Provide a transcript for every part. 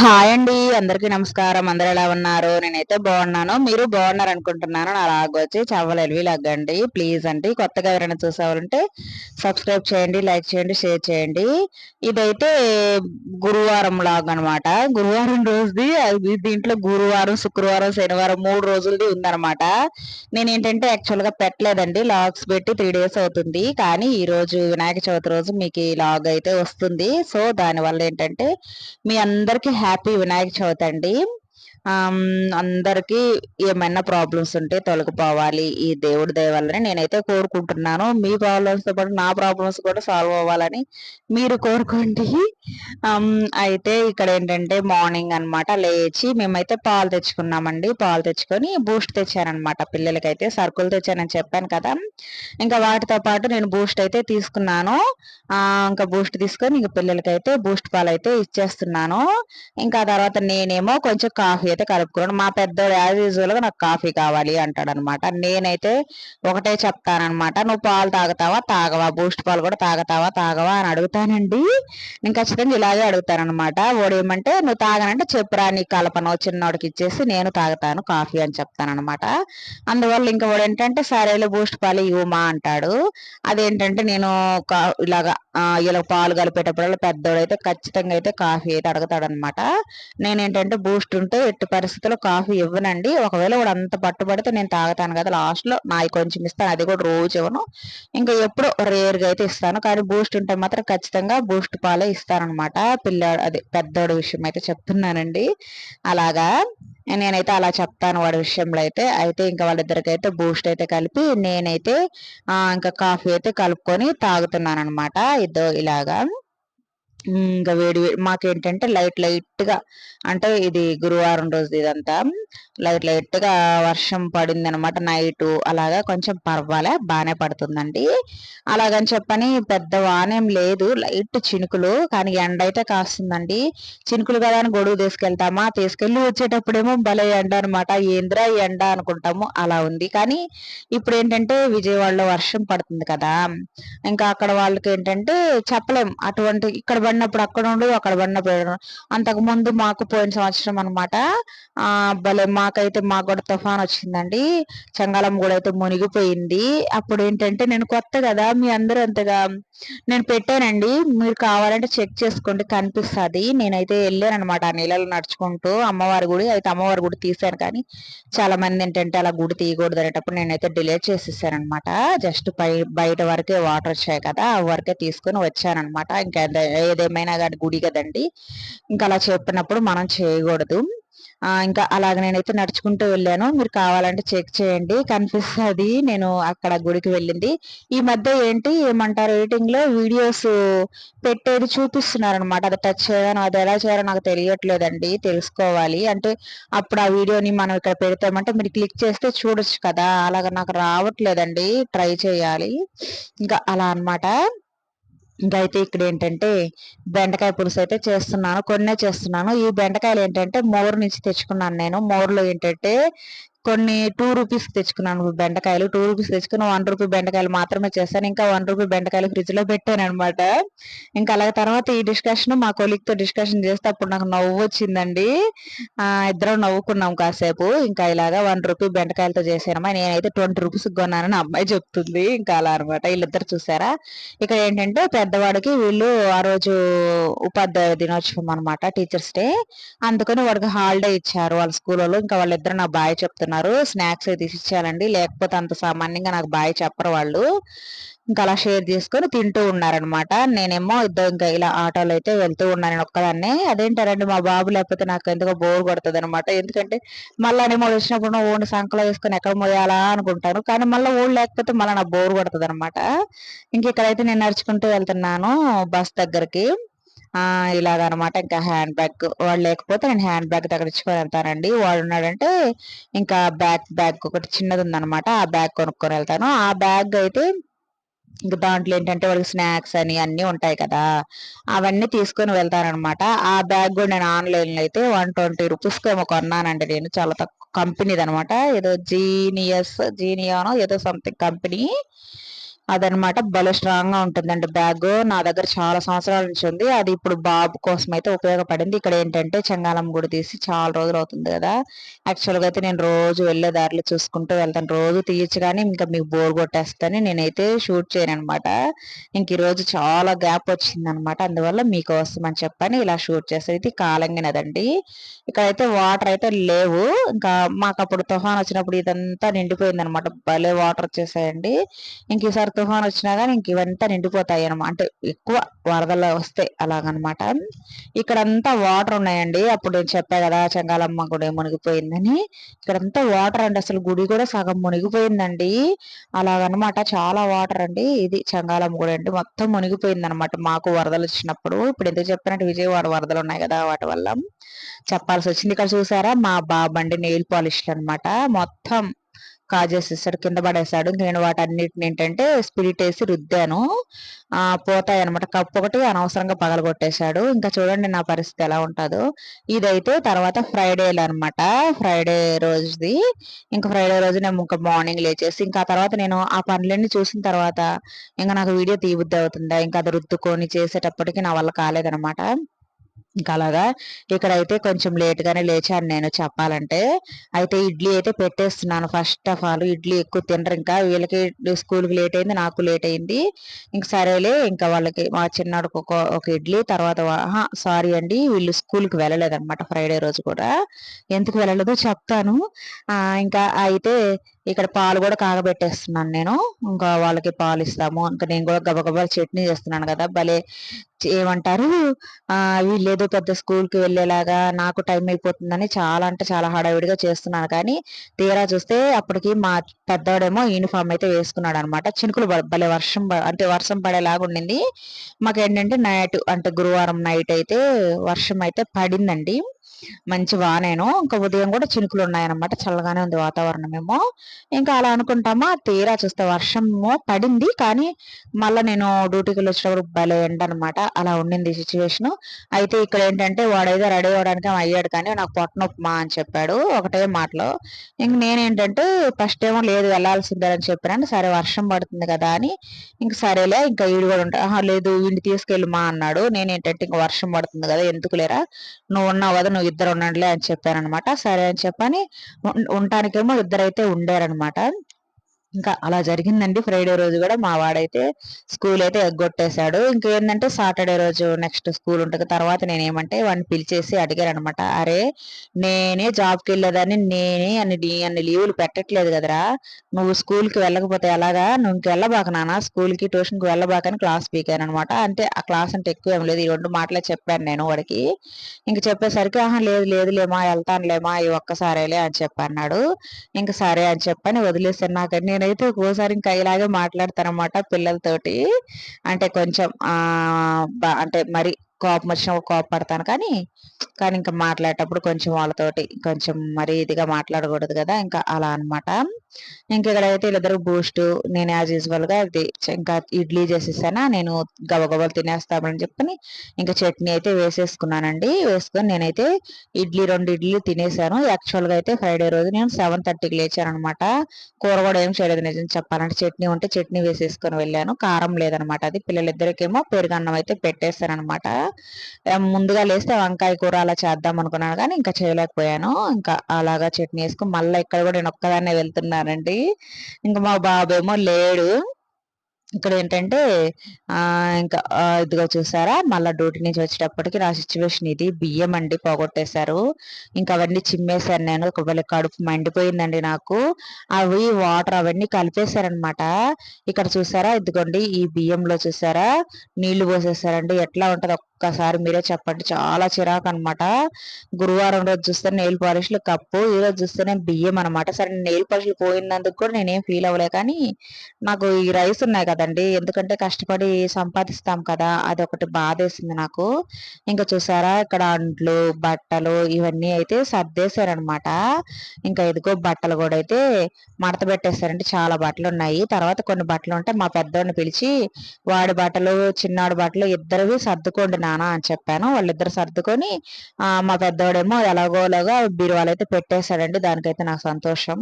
Hi అండి అందరికీ నమస్కారం. అందరు ఎలా ఉన్నారు? నేనైతే బాగున్నాను. మీరు బాగున్నారు అనుకుంటున్నాను నా లాగొచ్చి చవ్వలు ఎలివి లగ్గండి. ప్లీజ్ అండి కొత్తగా ఎవరైనా చూసేవారంటే సబ్స్క్రైబ్ చేయండి లైక్ చేయండి షేర్ చేయండి. ఇదైతే గురువారం లాగ్ అనమాట గురువారం రోజుది అది దీంట్లో గురువారం శుక్రవారం శనివారం మూడు రోజులది ఉందన్నమాట. నేను ఏంటంటే యాక్చువల్గా పెట్టలేదండి. లాగ్స్ పెట్టి త్రీ డేస్ అవుతుంది. కానీ ఈ రోజు వినాయక చవితి రోజు మీకు ఈ లాగ్ అయితే వస్తుంది. సో దానివల్ల ఏంటంటే మీ అందరికీ హ్యాపీ వినాయక చవితి అండి. అందరికీ ఏమైనా ప్రాబ్లమ్స్ ఉంటే తొలగిపోవాలి. ఈ దేవుడి దయ నేనైతే కోరుకుంటున్నాను. మీ ప్రాబ్లమ్స్తో పాటు నా ప్రాబ్లమ్స్ కూడా సాల్వ్ అవ్వాలని మీరు కోరుకోండి. అయితే ఇక్కడ ఏంటంటే మార్నింగ్ అనమాట లేచి మేమైతే పాలు తెచ్చుకున్నామండి. పాలు తెచ్చుకొని బూస్ట్ తెచ్చానమాట పిల్లలకైతే సరుకులు తెచ్చానని చెప్పాను కదా. ఇంకా వాటితో పాటు నేను బూస్ట్ అయితే తీసుకున్నాను. ఇంకా బూస్ట్ తీసుకొని ఇంకా పిల్లలకైతే బూస్ట్ పాలు అయితే ఇచ్చేస్తున్నాను. ఇంకా తర్వాత నేనేమో కొంచెం కాఫీ అయితే కలుపుకున్నాను మా పెద్దోడు యాజ్ యూజువల్గా నాకు కాఫీ కావాలి అంటాడు అనమాట నేనైతే ఒకటే చెప్తానమాట నువ్వు పాలు తాగుతావా? తాగవా. బూస్ట్ పాలు కూడా తాగుతావా? తాగవా? అని అడుగుతానండి. నేను ఖచ్చితంగా ఇలాగే అడుగుతానమాట వాడు ఏమంటే నువ్వు తాగనంటే చెప్పురా నీ కలపను చిన్నోడికి ఇచ్చేసి నేను తాగుతాను కాఫీ అని చెప్తానమాట అందువల్ల ఇంకా వాడు ఏంటంటే సరేలే బూస్ట్ పాలు ఇవ్వమా? అంటాడు. అదేంటంటే నేను ఇలాగా ఇలా పాలు కలిపేటప్పుడు పెద్దోడైతే ఖచ్చితంగా అయితే కాఫీ అయితే అడుగుతాడనమాట. నేనేంటంటే బూస్ట్ ఉంటే ఎట్టి పరిస్థితుల్లో కాఫీ ఇవ్వనండి. ఒకవేళ వాడు అంత పట్టుబడితే నేను తాగుతాను కదా లాస్ట్లో నాకు నాయి కొంచెం ఇస్తాను అది కూడా రోజు ఇవ్వను. ఇంకా ఎప్పుడు రేర్గా అయితే ఇస్తాను కానీ బూస్ట్ ఉంటే మాత్రం ఖచ్చితంగా బూస్ట్ పాలే ఇస్తానమాట పిల్లాడు అది పెద్దోడు విషయం అయితే చెప్తున్నానండి. అలాగా నేనైతే అలా చెప్తాను వాడి విషయంలో అయితే. అయితే ఇంకా వాళ్ళిద్దరికైతే బూస్ట్ అయితే కలిపి నేనైతే ఇంకా కాఫీ అయితే కలుపుకొని తాగుతున్నాను అనమాట ఇదో ఇలాగా. ఇంకా వేడి మాకేంటంటే లైట్ లైట్గా అంటే ఇది గురువారం రోజు ఇదంతా లైట్ లైట్గా వర్షం పడింది అనమాట నైట్. అలాగా కొంచెం పర్వాలే బాగానే పడుతుందండి. అలాగని చెప్పని పెద్ద వానేం లేదు లైట్ చినుకులు. కానీ ఎండ అయితే కాస్తుందండి. చినుకులు కదా అని గొడుగు తీసుకెళ్తామా? తీసుకెళ్ళి వచ్చేటప్పుడేమో భలే ఎండ అనమాట ఏంద్రా ఎండ అనుకుంటాము. అలా ఉంది. కానీ ఇప్పుడు ఏంటంటే విజయవాడలో వర్షం పడుతుంది కదా. ఇంకా అక్కడ వాళ్ళకి ఏంటంటే చెప్పలేం. అటువంటి ఇక్కడ పడినప్పుడు అక్కడ ఉండదు అక్కడ పడినప్పుడు అంతకు ముందు మాకు పోయిన సంవత్సరం అనమాట భలే మాకైతే మాకు కూడా తుఫాన్ వచ్చిందండి. చంగాలం కూడా అయితే మునిగిపోయింది. అప్పుడు ఏంటంటే నేను కొత్త కదా మీ అందరూ అంతగా నేను పెట్టానండి. మీరు కావాలంటే చెక్ చేసుకోండి కనిపిస్తుంది. నేనైతే వెళ్ళాను అనమాట ఆ నీళ్ళలో నడుచుకుంటూ అమ్మవారి గుడి అయితే అమ్మవారి గుడి తీసాను కానీ చాలా మంది ఏంటంటే అలా గుడి తీయకూడదు అనేటప్పుడు నేనైతే డిలేట్ చేసేసాను అనమాట జస్ట్ పై బయట వరకే వాటర్ వచ్చాయి కదా ఆ వరకే తీసుకొని వచ్చానమాట ఇంకా ఏదేమైనా కానీ గుడి కదండి. ఇంకా అలా చెప్పినప్పుడు మనం చేయకూడదు. ఇంకా అలాగ నేనైతే నడుచుకుంటూ వెళ్ళాను. మీరు కావాలంటే చెక్ చేయండి. కనిపిస్తుంది నేను అక్కడ గుడికి వెళ్ళింది. ఈ మధ్య ఏంటి ఏమంటారు ఎడిటింగ్లో వీడియోస్ పెట్టేది చూపిస్తున్నారు అనమాట అది టచ్ చేయడం అది ఎలా చేయాలో నాకు తెలియట్లేదండి. తెలుసుకోవాలి. అంటే అప్పుడు ఆ వీడియోని మనం ఇక్కడ పెడతామంటే మీరు క్లిక్ చేస్తే చూడొచ్చు కదా. అలాగ నాకు రావట్లేదండి. ట్రై చేయాలి. ఇంకా అలా అనమాట ఇంకా అయితే ఇక్కడ ఏంటంటే బెండకాయ పులుసు అయితే చేస్తున్నాను కొన్నే చేస్తున్నాను. ఈ బెండకాయలు ఏంటంటే మోర్ నుంచి తెచ్చుకున్నాను నేను. మోర్లో ఏంటంటే కొన్ని టూ రూపీస్ తెచ్చుకున్నాను బెండకాయలు. టూ రూపీస్ తెచ్చుకుని వన్ రూపీ బెండకాయలు మాత్రమే చేశాను. ఇంకా వన్ రూపీ బెండకాయలు ఫ్రిడ్జ్లో పెట్టాను అనమాట ఇంకా అలాగే తర్వాత ఈ డిస్కషన్ మా కొలిక్తో డిస్కషన్ చేస్తే అప్పుడు నాకు నవ్వు వచ్చిందండి. ఆ ఇద్దరం నవ్వుకున్నాం కాసేపు. ఇంకా ఇలాగా వన్ రూపీ బెండకాయలతో చేసానమ్మా నేనైతే ట్వంటీ రూపీస్ కొన్నానని అమ్మాయి చెప్తుంది. ఇంకా అలా అనమాట వీళ్ళిద్దరు చూసారా? ఇక్కడ ఏంటంటే పెద్దవాడికి వీళ్ళు ఆ రోజు ఉపాధ్యాయ దినోత్సవం అనమాట టీచర్స్ డే అందుకని వాడికి హాలిడే ఇచ్చారు వాళ్ళ స్కూల్లో ఇంకా వాళ్ళిద్దరు నా బాయ్ చెప్తున్నారు. ఉన్నారు స్నాక్స్ అయితే ఇచ్చానండి లేకపోతే అంత సామాన్యంగా నాకు బాయ్ చెప్పరు వాళ్ళు. ఇంకా అలా షేర్ చేసుకొని తింటూ ఉన్నారనమాట. నేనేమో ఇద్దరు ఇంకా ఇలా ఆటోలో అయితే వెళ్తూ ఉన్నాను నేను ఒక్కదాన్ని. అదేంటారండి మా బాబు లేకపోతే నాకు ఎందుకో బోర్ కొడుతుంది అనమాట ఎందుకంటే మళ్ళీ నేను వచ్చినప్పుడు ఓడి సంకలో వేసుకొని ఎక్కడ మోయాలా అనుకుంటాను. కానీ మళ్ళీ ఓడి లేకపోతే మళ్ళీ నాకు బోర్ కొడుతుంది అనమాట ఇంక ఇక్కడైతే నేను నడుచుకుంటూ వెళ్తున్నాను బస్ దగ్గరికి. ఇలాగనమాట. ఇంకా హ్యాండ్ బ్యాగ్ వాడు లేకపోతే నేను హ్యాండ్ బ్యాగ్ తగిలించుకొని వెళ్తానండి. వాడు ఉన్నాడంటే ఇంకా బ్యాగ్ బ్యాగ్ ఒకటి చిన్నది ఉందనమాట ఆ బ్యాగ్ కొనుక్కొని వెళ్తాను. ఆ బ్యాగ్ అయితే ఇంకా దాంట్లో ఏంటంటే వాళ్ళకి స్నాక్స్ అని అన్నీ ఉంటాయి కదా అవన్నీ తీసుకొని వెళ్తానమాట ఆ బ్యాగ్ కూడా నేను ఆన్లైన్లో అయితే వన్ ట్వంటీ రూపీస్కి ఏమో కొన్నానండి నేను. చాలా తక్కువ కంపెనీది అనమాట ఏదో జీనియస్ జీనియానో ఏదో సంథింగ్ కంపెనీ. అదనమాట భలే స్ట్రాంగ్గా ఉంటుందండి బ్యాగ్ నా దగ్గర చాలా సంవత్సరాల నుంచి ఉంది. అది ఇప్పుడు బాబు కోసం అయితే ఉపయోగపడింది. ఇక్కడ ఏంటంటే చెంగాలం గుడి తీసి చాలా రోజులు అవుతుంది కదా. యాక్చువల్గా అయితే నేను రోజు వెళ్ళే దారిలో చూసుకుంటూ వెళ్తాను. రోజు తీయచ్చు కానీ ఇంకా మీకు బోర్ కొట్టేస్తాను నేనైతే షూట్ చేయను అనమాట ఇంక ఈరోజు చాలా గ్యాప్ వచ్చింది అనమాట అందువల్ల మీకోసం అని చెప్పని ఇలా షూట్ చేసేది కాలంగినదండి. ఇక్కడైతే వాటర్ అయితే లేవు. ఇంకా మాకు అప్పుడు తుఫాన్ వచ్చినప్పుడు ఇదంతా నిండిపోయింది అనమాట భలే వాటర్ వచ్చేసాయండి. ఇంక ఈసారి తుఫాన్ వచ్చినా కానీ ఇంక ఇవంతా నిండిపోతాయి అనమాట అంటే ఎక్కువ వరదలు వస్తాయి అలాగనమాట ఇక్కడంతా వాటర్ ఉన్నాయండి. అప్పుడు నేను చెప్పా కదా చెంగాలమ్మ గుడి మునిగిపోయిందని. ఇక్కడంతా వాటర్ అండి. అసలు గుడి కూడా సగం మునిగిపోయిందండి. అలాగనమాట చాలా వాటర్ అండి. ఇది చెంగాలమ్మ గుడి అండి. మొత్తం మునిగిపోయింది అనమాట మాకు వరదలు వచ్చినప్పుడు. ఇప్పుడు ఎందుకు చెప్పినట్టు విజయవాడ వరదలు ఉన్నాయి కదా వాటి వల్ల. చెప్పాల్సి వచ్చింది. ఇక్కడ చూసారా? మా బాబండి నెయిల్ పాలిష్లు అనమాట మొత్తం కాజేసేసాడు కింద పడేసాడు. నేను వాటన్నిటిని ఏంటంటే స్పిరిట్ వేసి రుద్దాను. పోతాయి అనమాట కప్పు ఒకటి అనవసరంగా పగలగొట్టేశాడు. ఇంకా చూడండి నా పరిస్థితి ఎలా ఉంటుందో. ఇదైతే తర్వాత ఫ్రైడేలు అనమాట ఫ్రైడే రోజుది. ఇంకా ఫ్రైడే రోజు నేను ఇంకా మార్నింగ్ లేచేసి ఇంకా తర్వాత నేను ఆ పనులన్నీ చూసిన తర్వాత ఇంకా నాకు వీడియో తీబుద్ది అవుతుందా? ఇంకా అది రుద్దుకొని చేసేటప్పటికి నా వల్ల కాలేదనమాట ఇంకా అలాగా ఇక్కడైతే కొంచెం లేట్గానే లేచాను నేను చెప్పాలంటే. అయితే ఇడ్లీ అయితే పెట్టేస్తున్నాను. ఫస్ట్ ఆఫ్ ఆల్ ఇడ్లీ ఎక్కువ తినరు ఇంకా. వీళ్ళకి స్కూల్కి లేట్ అయింది నాకు లేట్ అయింది. ఇంక సరేలే ఇంకా వాళ్ళకి మా చిన్నాడుకు ఒక ఒక ఇడ్లీ తర్వాత సారీ అండి వీళ్ళు స్కూల్కి వెళ్ళలేదన్నమాట ఫ్రైడే రోజు కూడా. ఎందుకు వెళ్ళలేదో చెప్తాను. ఇంకా అయితే ఇక్కడ పాలు కూడా కాగబెట్టేస్తున్నాను నేను. ఇంకా వాళ్ళకి పాలు ఇస్తాము. ఇంకా నేను కూడా గబగబా చట్నీ చేస్తున్నాను కదా. భలే ఏమంటారు? వీళ్ళేదో పెద్ద స్కూల్కి వెళ్ళేలాగా నాకు టైం అయిపోతుందని చాలా అంటే చాలా హడావిడిగా చేస్తున్నాను. కానీ తీరా చూస్తే అప్పటికి మా పెద్దవాడేమో యూనిఫామ్ అయితే వేసుకున్నాడు అనమాట చినుకులు భలే వర్షం అంటే వర్షం పడేలాగా ఉండింది. మాకు ఏంటంటే నైట్ అంటే గురువారం నైట్ అయితే వర్షం అయితే పడిందండి. మంచి వానేను ఇంకా ఉదయం కూడా చినుకులు ఉన్నాయన్నమాట. చల్లగానే ఉంది వాతావరణం ఏమో. ఇంకా అలా అనుకుంటామా? తీరా చూస్తే వర్షము పడింది. కానీ మళ్ళీ నేను డ్యూటీకి వచ్చినప్పుడు భలే ఎండ అనమాట అలా ఉండింది సిచ్యువేషన్. అయితే ఇక్కడ ఏంటంటే వాడైతే రెడీ అవ్వడానికి అయ్యాడు కానీ నాకు పొట్టనొప్పి మా అని చెప్పాడు ఒకటే మాటలో. ఇంక నేనేంటంటే ఫస్ట్ ఏమో లేదు వెళ్ళాల్సిందే అని చెప్పాను. సరే వర్షం పడుతుంది కదా అని ఇంక సరేలే ఇంకా ఈడు కూడా ఉంటా లేదు వీడిని తీసుకెళ్ళి మా అన్నాడు. నేనేంటంటే ఇంక వర్షం పడుతుంది కదా ఎందుకు లేరా? నువ్వు ఉన్నావు కదా నువ్వు ఇద్దరు ఉండండిలే అని చెప్పాను అనమాట సరే అని చెప్పని ఉండటానికేమో ఇద్దరైతే అనమాట ఇంకా అలా జరిగిందండి. ఫ్రైడే రోజు కూడా మా వాడైతే స్కూల్ అయితే ఎగ్గొట్టేశాడు. ఇంకేంటంటే సాటర్డే రోజు నెక్స్ట్ స్కూల్ ఉంటుంది. తర్వాత నేను ఏమంటే వాడిని పిలిచేసి అడిగారు అనమాట అరే నేనే జాబ్కి వెళ్ళేదాన్ని నేనే అన్ని అన్ని లీవులు పెట్టట్లేదు కదరా. నువ్వు స్కూల్కి వెళ్ళకపోతే ఎలాగా? నువ్వు ఇంక వెళ్ళబాక నాన్న స్కూల్కి ట్యూషన్కి వెళ్ళబాకని క్లాస్ పీకాను అనమాట అంటే ఆ క్లాస్ అంటే ఎక్కువ ఏం లేదు. ఈ రెండు మాటలే చెప్పాను నేను వాడికి. ఇంక చెప్పేసరికి ఆహా లేదు లేదు లేమా వెళ్తానులేమా ఈ ఒక్కసారేలే అని చెప్పన్నాడు. ఇంక సరే అని చెప్పని వదిలేసాను నాకని నేనైతే ఒక్కోసారి ఇంకా ఇలాగే మాట్లాడతానమాట పిల్లలతోటి. అంటే కొంచెం అంటే మరి కోపం వచ్చినప్పుడు కోపపడతాను కానీ కానీ ఇంకా మాట్లాడేటప్పుడు కొంచెం వాళ్ళతోటి కొంచెం మరీ ఇదిగా మాట్లాడకూడదు కదా ఇంకా అలా అనమాట ఇంక ఇక్కడైతే వీళ్ళిద్దరు బూస్ట్ నేను యాజ్ యూజువల్గా ఇంకా ఇడ్లీ చేసేసానా నేను గబగబలు తినేస్తామని చెప్పని ఇంకా చట్నీ అయితే వేసేసుకున్నానండి. వేసుకొని నేనైతే ఇడ్లీ రెండు ఇడ్లీ తినేసాను. యాక్చువల్గా అయితే ఫ్రైడే రోజు నేను సెవెన్ థర్టీకి లేచాను అనమాట కూర కూడా ఏం చేయలేదు నిజం చెప్పాలంటే. చట్నీ ఉంటే చట్నీ వేసేసుకొని వెళ్ళాను. కారం లేదనమాట అది. పిల్లలిద్దరికేమో పెరుగన్నం అయితే పెట్టేస్తాను అనమాట ముందుగా లేస్తే వంకాయ కూర అలా చేద్దాం అనుకున్నాను కానీ ఇంకా చేయలేకపోయాను. ఇంకా అలాగా చట్నీ వేసుకుని మళ్ళీ ఇక్కడ కూడా నేను ఒక్కదాన్నే వెళ్తున్నానండి ఇంకా మా బాబేమో లేడు. ఇక్కడ ఏంటంటే ఇంకా ఇదిగో చూసారా? మళ్ళీ డ్యూటీ నుంచి వచ్చేటప్పటికి నా సిచ్యువేషన్ ఇది. బియ్యం అండి పోగొట్టేశారు. ఇంకా అవన్నీ చిమ్మేశాను నేను. ఒకవేళ కడుపు మండిపోయిందండి నాకు. అవి వాటర్ అవన్నీ కలిపేశారనమాట ఇక్కడ చూసారా? ఇదిగోండి ఈ బియ్యంలో చూసారా? నీళ్ళు పోసేసారండి ఎట్లా ఉంటుంది ఒక్కసారి మీరే చెప్పండి. చాలా చిరాకు అనమాట గురువారం రోజు చూస్తే నెయిల్ పాలిష్లు కప్పు ఈ రోజు చూస్తేనే బియ్యం అనమాట. సరే నెయిల్ పాలిష్లు పోయినందుకు కూడా నేనేం ఫీల్ అవ్వలే. కానీ నాకు ఈ రైస్ ఉన్నాయి కదండి. ఎందుకంటే కష్టపడి సంపాదిస్తాం కదా. అది ఒకటి బాధేసింది నాకు. ఇంకా చూసారా? ఇక్కడ అంట్లు బట్టలు ఇవన్నీ అయితే సర్దేశారనమాట. ఇంకా ఎదుగో బట్టలు కూడా అయితే మడత పెట్టేశారంటే చాలా బట్టలు ఉన్నాయి తర్వాత కొన్ని బట్టలు ఉంటే మా పెద్దోడిని పిలిచి వాడి బట్టలు చిన్నాడు బట్టలు ఇద్దరివి సర్దుకోండి నాన్న అని చెప్పాను. వాళ్ళిద్దరు సర్దుకొని మా పెద్దోడేమో ఎలాగోలాగా బీరువాలు అయితే పెట్టేశాడండి. దానికైతే నాకు సంతోషం.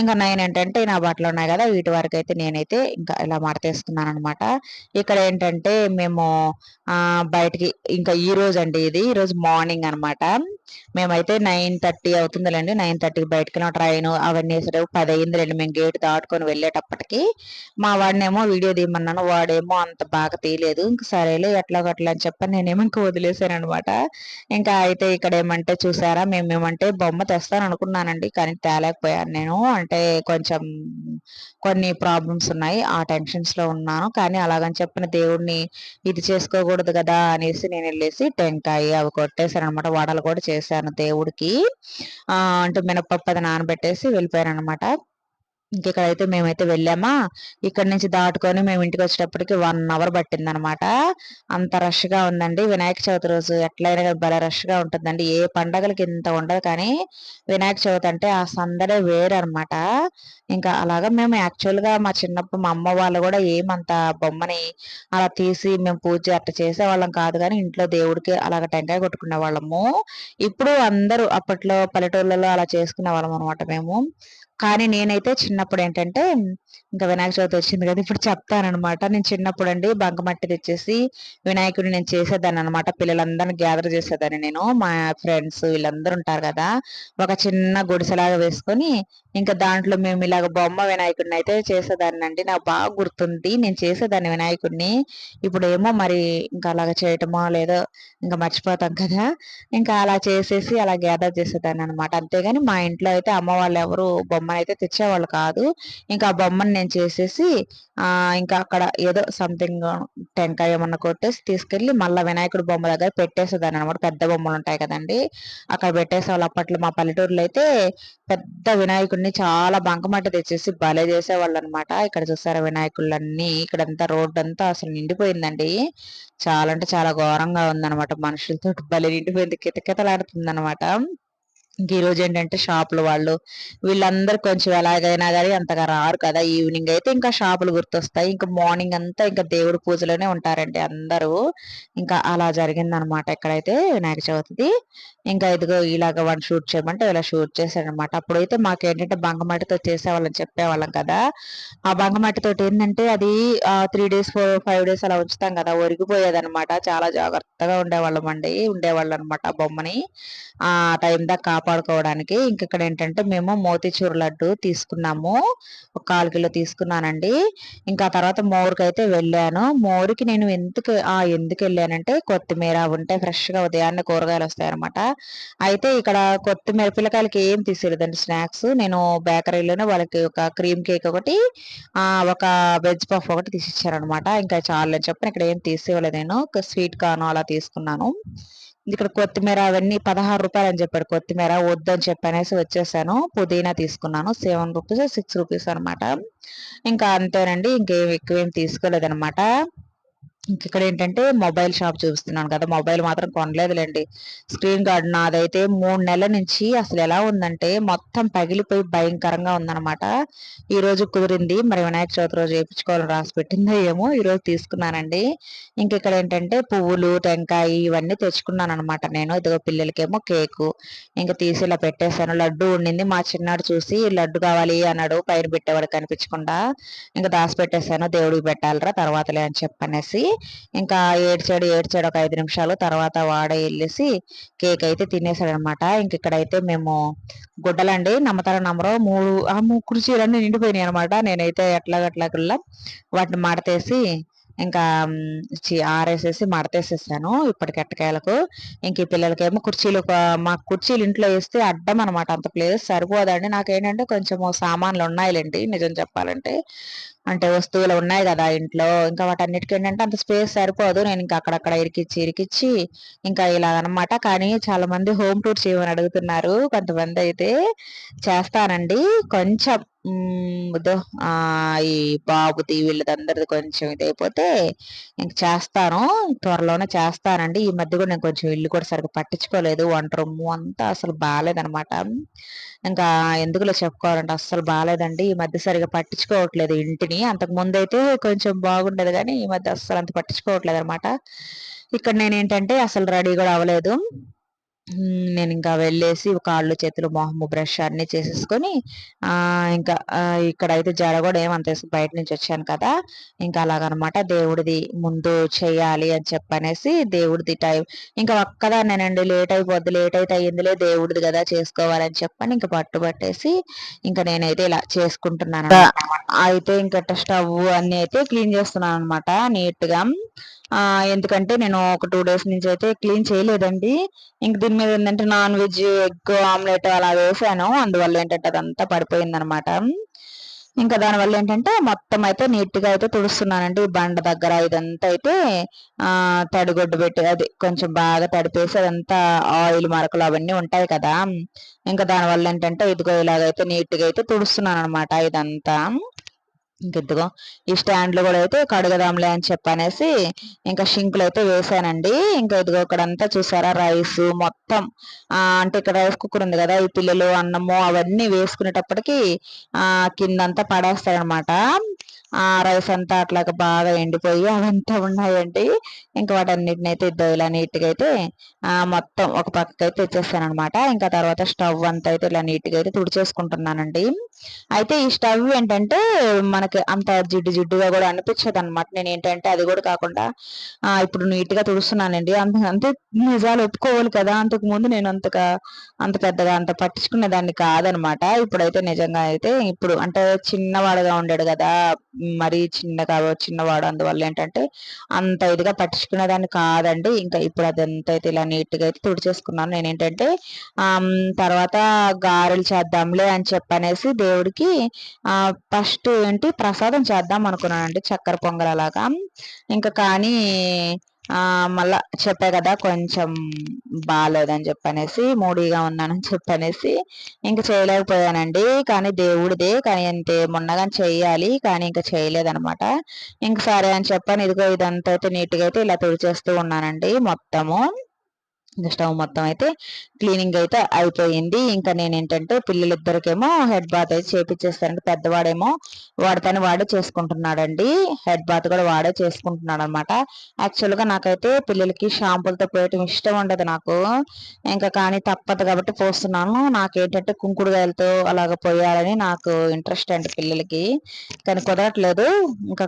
ఇంకా నేను ఏంటంటే నా బట్టలు ఉన్నాయి కదా వీటి వరకు అయితే నేనైతే ఇంకా ఇలా మడతేస్తున్నాను అనమాట ఇక్కడ ఏంటంటే మేము బయటికి ఇంకా ఈ రోజు అండి ఇది. ఈ రోజు మార్నింగ్ అనమాట మేమైతే నైన్ థర్టీ అవుతుందిలేండి. నైన్ థర్టీకి బయటకు ట్రైన్ అవన్నీ సరే పది అయిందిలేండి మేము గేట్ దాటుకొని వెళ్ళేటప్పటికి మా వాడినేమో వీడియో తీయమన్నాను వాడేమో అంత బాగా తీయలేదు. ఇంకా సరేలే ఎట్లా అట్లా అని చెప్పని నేనేమో ఇంకా వదిలేసాను అనమాట ఇంకా అయితే ఇక్కడ ఏమంటే చూసారా? మేము ఏమంటే బొమ్మ తెస్తాను అనుకున్నానండి కానీ తేలేకపోయాను నేను. అంటే కొంచెం కొన్ని ప్రాబ్లమ్స్ ఉన్నాయి. ఆ టెన్షన్స్లో ఉన్నాను. కానీ అలాగని చెప్పిన దేవుడిని ఇది చేసుకోకూడదు కదా అనేసి నేను వెళ్ళేసి టెంకాయ అవి కొట్టేశాను అనమాట వడలు కూడా చేశాను దేవుడికి. ఆ అంటే మినపప్పు అది నానబెట్టేసి వెళ్ళిపోయాను అనమాట ఇంకెక్కడైతే మేమైతే వెళ్ళామా? ఇక్కడ నుంచి దాటుకొని మేము ఇంటికి వచ్చేటప్పటికి వన్ అవర్ పట్టింది అనమాట అంత రష్గా ఉందండి. వినాయక చవితి రోజు ఎట్లయినా భలే రష్గా ఉంటుందండి. ఏ పండగలకి ఇంత ఉండదు కానీ వినాయక చవితి అంటే ఆ సందడే వేరు అనమాట ఇంకా అలాగా మేము యాక్చువల్గా మా చిన్నప్పుడు మా అమ్మ వాళ్ళు కూడా ఏమంత బొమ్మని అలా తీసి మేము పూజ అట్ట చేసేవాళ్ళం కాదు కానీ ఇంట్లో దేవుడికి అలాగ టెంకాయ కొట్టుకునే వాళ్ళము. ఇప్పుడు అందరూ అప్పట్లో పల్లెటూళ్ళలో అలా చేసుకునే వాళ్ళం అనమాట మేము. కానీ నేనైతే చిన్నప్పుడు ఏంటంటే ఇంకా వినాయక చవితి వచ్చింది కదా ఇప్పుడు చెప్తానమాట నేను చిన్నప్పుడు అండి బంకమట్టి తెచ్చేసి వినాయకుడిని నేను చేసేదాన్ని అనమాట పిల్లలందరిని గ్యాదర్ చేసేదాన్ని నేను. మా ఫ్రెండ్స్ వీళ్ళందరూ ఉంటారు కదా ఒక చిన్న గుడిసెలాగా వేసుకొని ఇంకా దాంట్లో మేము ఇలాగ బొమ్మ వినాయకుడిని అయితే చేసేదాన్ని అండి నాకు బాగా గుర్తుంది నేను చేసేదాన్ని వినాయకుడిని. ఇప్పుడు ఏమో మరి ఇంకా అలాగ చేయటమో లేదో ఇంకా మర్చిపోతాం కదా. ఇంకా అలా చేసేసి అలా గ్యాదర్ చేసేదాన్ని అనమాట అంతేగాని మా ఇంట్లో అయితే అమ్మ వాళ్ళు ఎవరు బొమ్మను అయితే తెచ్చేవాళ్ళు కాదు. ఇంకా ఆ బొమ్మ అమ్మని నేను చేసేసి ఇంకా అక్కడ ఏదో సంథింగ్ టెంకాయ ఏమన్నా కొట్టేసి తీసుకెళ్ళి మళ్ళీ వినాయకుడి బొమ్మ దగ్గర పెట్టేసేదాన్ని అనమాట పెద్ద బొమ్మలు ఉంటాయి కదండి. అక్కడ పెట్టేసేవాళ్ళు అప్పట్లో మా పల్లెటూరులో అయితే పెద్ద వినాయకుడిని చాలా బంకమట్టి తెచ్చేసి భలే చేసేవాళ్ళు అనమాట ఇక్కడ చూసారా వినాయకుళ్ళన్నీ ఇక్కడంతా రోడ్డు అంతా అసలు నిండిపోయిందండి. చాలా అంటే చాలా ఘోరంగా ఉందన్నమాట. మనుషులతో భలే నిండిపోయింది. కితకితలాడుతుంది అనమాట ఇంక ఈ రోజు ఏంటంటే షాపులు వాళ్ళు వీళ్ళందరూ కొంచెం ఎలాగైనా కానీ అంతగా రారు కదా ఈవినింగ్ అయితే ఇంకా షాపులు గుర్తొస్తాయి. ఇంకా మార్నింగ్ అంతా ఇంకా దేవుడి పూజలోనే ఉంటారండి అందరూ. ఇంకా అలా జరిగిందనమాట ఎక్కడైతే వినాయక చవితిది. ఇంకా ఇదిగో ఇలాగ వాడిని షూట్ చేయమంటే ఇలా షూట్ చేశాడనమాట అప్పుడైతే మాకు ఏంటంటే బంగమట్టితో చేసేవాళ్ళని చెప్పేవాళ్ళం కదా. ఆ బంగమట్టితో ఏంటంటే అది three days four five days అలా ఉంచుతాం కదా. ఒరిగిపోయేదనమాట చాలా జాగ్రత్తగా ఉండేవాళ్ళం అండి. ఉండేవాళ్ళు అనమాట బొమ్మని. ఆ టైం దాకా కాపాడుకోవడానికి. ఇక్కడ ఏంటంటే మేము మోతిచూరు లడ్డు తీసుకున్నాము. ఒక కాలు కిలో తీసుకున్నానండి. ఇంకా తర్వాత మోరుకి అయితే వెళ్ళాను. మోరుకి నేను ఎందుకు ఆ ఎందుకు వెళ్ళానంటే కొత్తిమీర ఉంటే ఫ్రెష్గా ఉదయాన్నే కూరగాయలు వస్తాయన్నమాట. అయితే ఇక్కడ కొత్తిమీర పిల్లకాయలకి ఏం తీసేయలేదండి స్నాక్స్. నేను బేకరీలోనే వాళ్ళకి ఒక క్రీమ్ కేక్ ఒకటి ఒక వెజ్ పఫ్ ఒకటి తీసిచ్చారనమాట ఇంకా చాలు అని చెప్పిన ఇక్కడ ఏం తీసేయలేదు నేను. స్వీట్ కార్న్ అలా తీసుకున్నాను. ఇక్కడ కొత్తిమీర అవన్నీ పదహారు రూపాయలు అని చెప్పాడు. కొత్తిమీర వద్దని చెప్పనేసి వచ్చేసాను. పుదీనా తీసుకున్నాను. సెవెన్ రూపీస్ సిక్స్ రూపీస్ అనమాట ఇంకా అంతేనండి. ఇంకేం ఎక్కువేం తీసుకోలేదనమాట ఇక్కడ ఏంటంటే మొబైల్ షాప్ చూపిస్తున్నాను కదా మొబైల్ మాత్రం కొనలేదులేండి. స్క్రీన్ గార్డ్ నాదైతే మూడు నెలల నుంచి అసలు ఎలా ఉందంటే మొత్తం పగిలిపోయి భయంకరంగా ఉందన్నమాట. ఈ రోజు కుదిరింది మరి వినాయక చవితి రోజు వేయించుకోవాలని రాసి పెట్టిందో ఏమో ఈ రోజు తీసుకున్నానండి. ఇంక ఇక్కడ ఏంటంటే పువ్వులు టెంకాయ ఇవన్నీ తెచ్చుకున్నాను అనమాట నేను. ఇదిగో పిల్లలకేమో కేకు. ఇంకా తీసి ఇలా పెట్టేశాను. లడ్డు ఉండింది మా చిన్నాడు చూసి లడ్డు కావాలి అన్నాడు పైన పెట్టేవాడు కనిపించకుండా. ఇంకా దాసి పెట్టేశాను దేవుడికి పెట్టాలరా తర్వాతలే అని చెప్పనేసి ఇంకా ఏడ్చాడు ఏడ్చాడు ఒక ఐదు నిమిషాలు. తర్వాత వాడ వెళ్ళేసి కేక్ అయితే తినేసాడు అనమాట ఇంక ఇక్కడైతే మేము గుడ్డలండి. నమ్మతార నమ్మరు మూడు ఆ మూడు చీరన్నీ నిండిపోయినాయి అనమాట నేనైతే ఎట్లాగట్లాగల్లా వాటిని మడతేసి ఇంకా ఆరేసేసి మడతేసేసాను ఇప్పటికి ఎట్టకాయలకు ఇంక ఈ పిల్లలకేమో కుర్చీలు మా కుర్చీలు ఇంట్లో వేస్తే అడ్డం అనమాట అంత ప్లేస్. సరిపోదండి. నాకేంటంటే కొంచెం సామాన్లు ఉన్నాయిలేండి నిజం చెప్పాలంటే. అంటే వస్తువులు ఉన్నాయి కదా ఇంట్లో. ఇంకా వాటన్నిటికీ ఏంటంటే అంత స్పేస్ సరిపోదు. నేను ఇంకా అక్కడక్కడ ఇరికిచ్చి ఇరికిచ్చి ఇంకా ఇలా అనమాట కానీ చాలా మంది హోమ్ టూర్ చేయమని అడుగుతున్నారు? కొంతమంది అయితే చేస్తానండి. కొంచెం ఆ ఈ బాబుది వీళ్ళదందరిది కొంచెం ఇదైపోతే ఇంక చేస్తాను. త్వరలోనే చేస్తానండి. ఈ మధ్య కూడా నేను కొంచెం ఇల్లు కూడా సరిగ్గా పట్టించుకోలేదు. వంట రొమ్ము అంతా అసలు బాగాలేదనమాట. ఇంకా ఎందుకులో చెప్పుకోవాలంటే అస్సలు బాగాలేదండి. ఈ మధ్య సరిగ్గా పట్టించుకోవట్లేదు ఇంటిని. అంతకు ముందు అయితే కొంచెం బాగుండేది కానీ ఈ మధ్య అస్సలు అంత పట్టించుకోవట్లేదు అనమాట ఇక్కడ నేనేంటంటే అసలు రెడీ కూడా అవ్వలేదు. నేను ఇంకా వెళ్ళేసి కాళ్ళు చేతులు మొహము బ్రష్ అన్ని చేసేసుకొని ఇంకా ఇక్కడైతే జడ కూడా ఏమంత బయట నుంచి వచ్చాను కదా! ఇంకా అలాగనమాట దేవుడిది ముందు చేయాలి అని చెప్పనేసి దేవుడిది టైం ఇంకా ఒక్కదాన్నేనండి లేట్ అయిపోద్ది లేట్ అయితే అయ్యిందిలే దేవుడిది కదా చేసుకోవాలని చెప్పని ఇంకా పట్టుబట్టేసి ఇంకా నేనైతే ఇలా చేసుకుంటున్నాను అయితే ఇంకా స్టవ్ అన్ని అయితే క్లీన్ చేస్తున్నాను అనమాట నీట్గా ఎందుకంటే నేను ఒక టూ డేస్ నుంచి అయితే క్లీన్ చేయలేదండి. ఇంక దీని మీద ఏంటంటే నాన్ వెజ్ ఎగ్ ఆమ్లెట్ అలా వేసాను. అందువల్ల ఏంటంటే అదంతా పడిపోయింది అనమాట ఇంకా దానివల్ల ఏంటంటే మొత్తం అయితే నీట్గా అయితే తుడుస్తున్నానండి. బండ దగ్గర ఇదంతా అయితే ఆ తడిగొడ్డు పెట్టి అది కొంచెం బాగా తడిపేసి అదంతా ఆయిల్ మరకలు అవన్నీ ఉంటాయి కదా. ఇంకా దానివల్ల ఏంటంటే ఇదిగో ఇలాగైతే నీట్గా అయితే తుడుస్తున్నాను అనమాట ఇదంతా. ఇంకెందుకో ఈ స్టాండ్లు కూడా అయితే కడగదాంలే అని చెప్పనేసి ఇంకా షింకులు అయితే వేసానండి. ఇంకా ఇదిగో ఇక్కడంతా చూసారా రైస్ మొత్తం. అంటే ఇక్కడ రైస్ కుక్కర్ ఉంది కదా ఈ పిల్లలు అన్నము అవన్నీ వేసుకునేటప్పటికి ఆ కిందంతా పడేస్తారనమాట ఆ రైస్ అంతా అట్లాగా బాగా ఎండిపోయి అవంతా ఉన్నాయండి. ఇంకా వాటన్నిటిని అయితే ఇద్దరు ఇలా నీట్గా అయితే మొత్తం ఒక పక్కకి అయితే తెచ్చేస్తాను అనమాట ఇంకా తర్వాత స్టవ్ అంతా అయితే ఇలా నీట్గా అయితే తుడిచేసుకుంటున్నానండి. అయితే ఈ స్టవ్ ఏంటంటే మనకి అంత జిడ్డు జిడ్డుగా కూడా అనిపించదు అనమాట నేను ఏంటంటే అది కూడా కాకుండా ఆ ఇప్పుడు నీట్గా తుడుస్తున్నానండి. అంత అంతే నిజాలు ఒప్పుకోవాలి కదా. అంతకు ముందు నేను అంతగా అంత పెద్దగా అంత పట్టించుకునేదాన్ని కాదనమాట ఇప్పుడైతే నిజంగా అయితే ఇప్పుడు అంటే చిన్నవాడుగా ఉండాడు కదా మరీ చిన్నగా చిన్నవాడు అందువల్ల ఏంటంటే అంత ఇదిగా పట్టించుకునేదాన్ని కాదండి. ఇంకా ఇప్పుడు అదంతా అయితే ఇలా నీట్గా అయితే తుడిచేసుకున్నాను. నేను ఏంటంటే తర్వాత గారెలు చేద్దాంలే అని చెప్పనేసి దేవుడికి ఫస్ట్ ఏంటి ప్రసాదం చేద్దాం అనుకున్నానండి. చక్కెర పొంగల్ అలాగా ఇంకా కానీ మళ్ళా చెప్పా కదా కొంచెం బాగాలేదని చెప్పనేసి మూడీగా ఉన్నానని చెప్పనేసి ఇంక చేయలేకపోయానండి. కానీ దేవుడిదే కానీ అంతే మొన్నగా చేయాలి కానీ ఇంకా చేయలేదనమాట. ఇంక సరే అని చెప్పాను ఇదిగో ఇదంతా అయితే నీట్గా అయితే ఇలా తుడిచేస్తూ ఉన్నానండి మొత్తము. స్టవ్ మొత్తం అయితే క్లీనింగ్ అయితే అయిపోయింది. ఇంకా నేను ఏంటంటే పిల్లలిద్దరికేమో హెడ్ బాత్ అయితే చేపించేస్తానండి పెద్దవాడేమో వాడి పని వాడే చేసుకుంటున్నాడండి. హెడ్ బాత్ కూడా వాడే చేసుకుంటున్నాడు అనమాట యాక్చువల్గా నాకైతే పిల్లలకి షాంపులతో పోయటం ఇష్టం ఉండదు నాకు. ఇంకా కానీ తప్పదు కాబట్టి పోస్తున్నాను. నాకేంటంటే కుంకుడుగాయలతో అలాగ పోయాలని నాకు ఇంట్రెస్ట్ అండి పిల్లలకి. కానీ కుదరట్లేదు. ఇంకా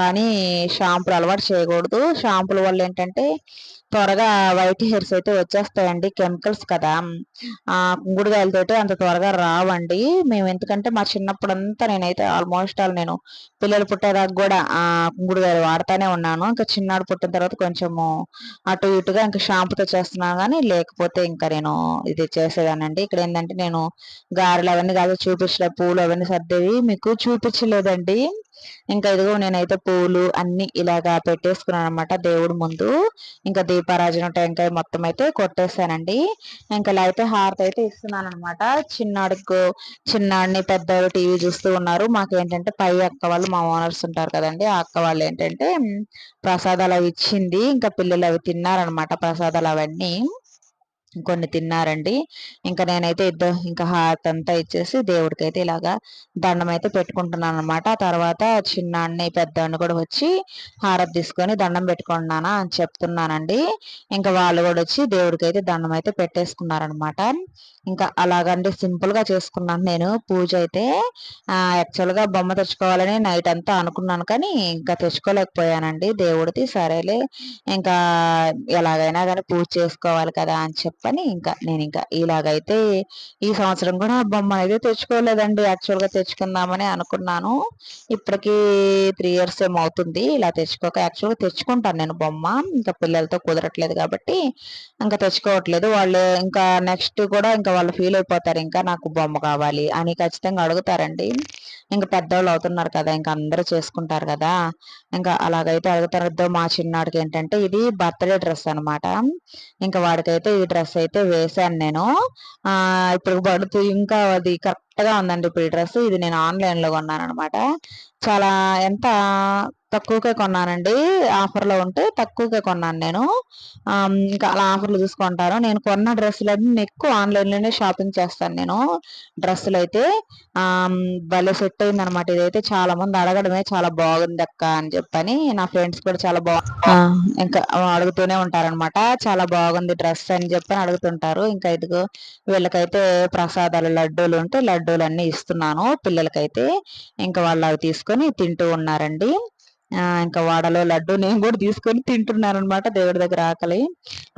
కానీ షాంపులు అలవాటు చేయకూడదు. షాంపుల వల్ల ఏంటంటే త్వరగా వైట్ హెయిర్స్ అయితే వచ్చేస్తాయండి కెమికల్స్ కదా. ఆ కుంగుడుగాయలతో అంత త్వరగా రావండి. మేము ఎందుకంటే మా చిన్నప్పుడు అంతా నేనైతే ఆల్మోస్ట్ ఆల్ నేను పిల్లలు పుట్టేదాకా కూడా ఆ కుంగుడుగాయలు వాడుతూనే ఉన్నాను. ఇంకా చిన్నాడు పుట్టిన తర్వాత కొంచెము అటు ఇటుగా ఇంకా షాంపుతో చేస్తున్నాను కానీ లేకపోతే ఇంకా నేను ఇది చేసేదానండి. ఇక్కడ ఏంటంటే నేను గారెలు అవన్నీ కాదు చూపించలే పూలు అవన్నీ సర్దేవి. మీకు చూపించలేదండి. ఇంకా ఇదిగో నేనైతే పూలు అన్ని ఇలాగా పెట్టేసుకున్నాను అనమాట దేవుడు ముందు. ఇంకా దీపారాజన టెంకాయ మొత్తం అయితే కొట్టేశానండి. ఇంకా ఇలా అయితే హారతి అయితే ఇస్తున్నాను అనమాట చిన్నాడికి చిన్నాడిని పెద్దవాళ్ళు టీవీ చూస్తూ ఉన్నారు. మాకేంటంటే పై అక్క వాళ్ళు మా ఓనర్స్ ఉంటారు కదండి. ఆ అక్క వాళ్ళు ఏంటంటే ప్రసాదాలు అవి ఇచ్చింది ఇంకా పిల్లలు అవి తిన్నారనమాట ప్రసాదాలు అవన్నీ. కొన్ని తిన్నారండి. ఇంకా నేనైతే ఇద్దరు ఇంకా హాత్ అంతా ఇచ్చేసి దేవుడికి అయితే ఇలాగా దండం అయితే పెట్టుకుంటున్నాను అనమాట తర్వాత చిన్నాన్ని పెద్దవాడిని కూడా వచ్చి హారతి తీసుకొని దండం పెట్టుకున్నానా అని చెప్తున్నానండి. ఇంకా వాళ్ళు కూడా వచ్చి దేవుడికి అయితే దండం అయితే పెట్టేసుకున్నారనమాట ఇంకా అలాగండి సింపుల్గా చేసుకున్నాను నేను పూజ అయితే. యాక్చువల్గా బొమ్మ తెచ్చుకోవాలని నైట్ అంతా అనుకున్నాను కానీ ఇంకా తెచ్చుకోలేకపోయానండి దేవుడిది. సరేలే ఇంకా ఎలాగైనా కానీ పూజ చేసుకోవాలి కదా అని అని ఇంకా నేను ఇంకా ఇలాగైతే ఈ సంవత్సరం కూడా బొమ్మ అయితే తెచ్చుకోలేదండి. యాక్చువల్గా తెచ్చుకుందామని అనుకున్నాను. ఇప్పటికీ త్రీ ఇయర్స్ ఏమవుతుంది ఇలా తెచ్చుకోక యాక్చువల్గా తెచ్చుకుంటాను నేను బొమ్మ. ఇంకా పిల్లలతో కుదరట్లేదు కాబట్టి ఇంకా తెచ్చుకోవట్లేదు. వాళ్ళు ఇంకా నెక్స్ట్ కూడా ఇంకా వాళ్ళు ఫీల్ అయిపోతారు. ఇంకా నాకు బొమ్మ కావాలి అని ఖచ్చితంగా అడుగుతారండి. ఇంకా పెద్దవాళ్ళు అవుతున్నారు కదా ఇంకా అందరూ చేసుకుంటారు కదా ఇంకా అలాగైతే అడుగుతారు మా చిన్నాడికి ఏంటంటే ఇది బర్త్డే డ్రెస్ అనమాట ఇంకా వాడికైతే ఈ డ్రెస్ అయితే వేసాను నేను. ఇప్పుడు పడుతూ ఇంకా అది కరెక్ట్గా ఉందండి ఇప్పుడు ఈ డ్రెస్. ఇది నేను ఆన్లైన్లో కొన్నాను అనమాట చాలా ఎంత తక్కువకే కొన్నానండి. ఆఫర్లో ఉంటే తక్కువకే కొన్నాను నేను. ఇంకా అలా ఆఫర్లు చూసుకుంటాను నేను కొన్న డ్రెస్సులన్నీ నేను ఎక్కువ ఆన్లైన్లోనే షాపింగ్ చేస్తాను నేను డ్రెస్సులు అయితే భలే సెట్ అయింది అనమాట ఇదైతే. చాలా మంది అడగడమే చాలా బాగుంది అక్క అని చెప్పని నా ఫ్రెండ్స్ కూడా చాలా బాగు ఇంకా అడుగుతూనే ఉంటారనమాట చాలా బాగుంది డ్రెస్ అని చెప్పని అడుగుతుంటారు. ఇంకా ఇదిగో వీళ్ళకైతే ప్రసాదాలు లడ్డూలు ఉంటే లడ్డూలు అన్ని ఇస్తున్నాను పిల్లలకైతే. ఇంకా వాళ్ళు అవి తీసుకొని తింటూ ఉన్నారండి. ఇంకా వాడలో లడ్డు నేను కూడా తీసుకొని తింటున్నాను అనమాట దేవుడి దగ్గర ఆకలి.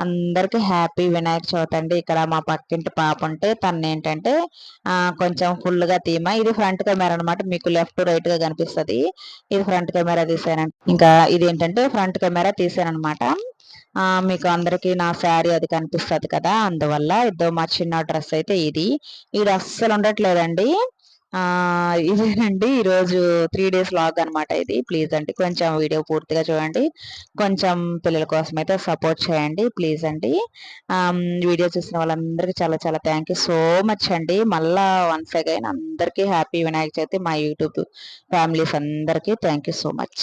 అందరికి హ్యాపీ వినాయక చవితి అండి. ఇక్కడ మా పక్కింటి పాప ఉంటే తను ఏంటంటే కొంచెం ఫుల్గా తీమ. ఇది ఫ్రంట్ కెమెరా అనమాట. మీకు లెఫ్ట్ రైట్గా కనిపిస్తుంది. ఇది ఫ్రంట్ కెమెరా తీసానండి. ఇంకా ఇది ఏంటంటే ఫ్రంట్ కెమెరా తీసానమాట అనమాట మీకు అందరికి నా శారీ అది కనిపిస్తుంది కదా. అందువల్ల ఇద్దో మా చిన్న డ్రెస్ అయితే ఇది. ఇది అస్సలు ఉండట్లేదండి. ఇదేనండి ఈరోజు త్రీ డేస్ లాగ్ అనమాట ఇది. ప్లీజ్ అండి కొంచెం వీడియో పూర్తిగా చూడండి. కొంచెం పిల్లల కోసం అయితే సపోర్ట్ చేయండి ప్లీజ్ అండి. వీడియో చూసిన వాళ్ళందరికీ చాలా చాలా థ్యాంక్ యూ సో మచ్ అండి. మళ్ళా వన్స్ అగైన్ అందరికీ హ్యాపీ వినాయక చవితి. మా యూట్యూబ్ ఫ్యామిలీస్ అందరికీ థ్యాంక్ యూ సో మచ్